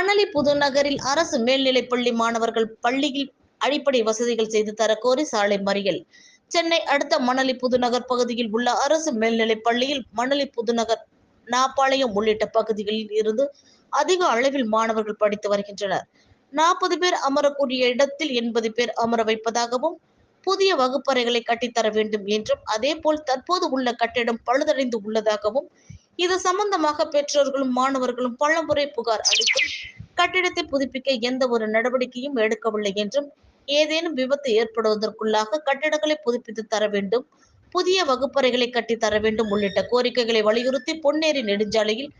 பணலி புதுநகரில் அரசு மேல்நிலைப் பள்ளி மாணவர்கள் பள்ளியில் அடிப்படை வசதிகள் செய்து தர கோரி சாலை மறியல். சென்னை அடுத்த மணலி புதுநகர் பகுதியில் உள்ள அரசு மேல்நிலைப் பள்ளியில் மணலி புதுநகர் நாப்பாளையம் உள்ளிட்ட பகுதிகளில் இருந்து அதிக அளவில் மாணவர்கள் படித்து வருகின்றனர். நாற்பது பேர் அமரக்கூடிய இடத்தில் எண்பது பேர் அமர வைப்பதாகவும் புதிய வகுப்பறைகளை கட்டித்தர வேண்டும் என்றும் அதேபோல் தற்போது உள்ள கட்டிடம் பழுதடைந்து உள்ளதாகவும் இது சம்பந்தமாக பெற்றோர்களும் மாணவர்களும் பலமுறை புகார் அளித்தும் கட்டிடத்தை புதுப்பிக்க எந்த ஒரு நடவடிக்கையும் எடுக்கவில்லை என்றும் ஏதேனும் விபத்து ஏற்படுவதற்குள்ளாக கட்டிடங்களை புதுப்பித்து தர வேண்டும் புதிய வகுப்பறைகளை கட்டி தர வேண்டும் உள்ளிட்ட கோரிக்கைகளை வலியுறுத்தி பொன்னேரி நெடுஞ்சாலையில்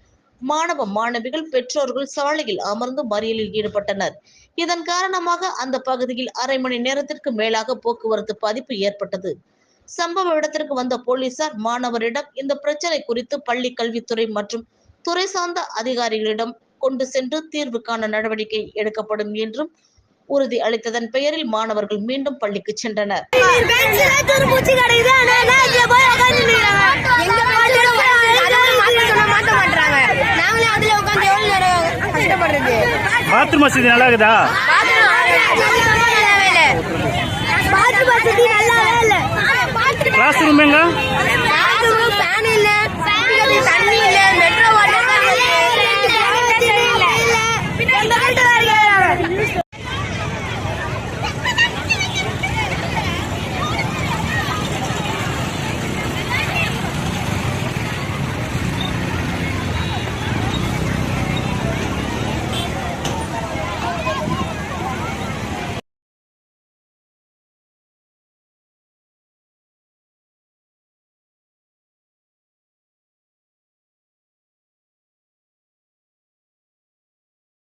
மாணவ மாணவிகள் பெற்றோர்கள் சாலையில் அமர்ந்து மறியலில் ஈடுபட்டனர். இதன் காரணமாக அந்த பகுதியில் அரை மணி நேரத்திற்கு மேலாக போக்குவரத்து பாதிப்பு ஏற்பட்டது. சம்பவ இடத்திற்கு வந்த போலீசார் மாணவரிடம் இந்த பிரச்சனை குறித்து பள்ளி கல்வித்துறை மற்றும் துறை சார்ந்த அதிகாரிகளிடம் கொண்டு சென்று தீர்வு காண நடவடிக்கை எடுக்கப்படும் என்றும் உறுதி அளித்ததன் பெயரில் மாணவர்கள் மீண்டும் பள்ளிக்கு சென்றனர். பாத்ரூம் வசதி நல்லா இருக்குதா பாத்ரூம் வசதி நல்லாவே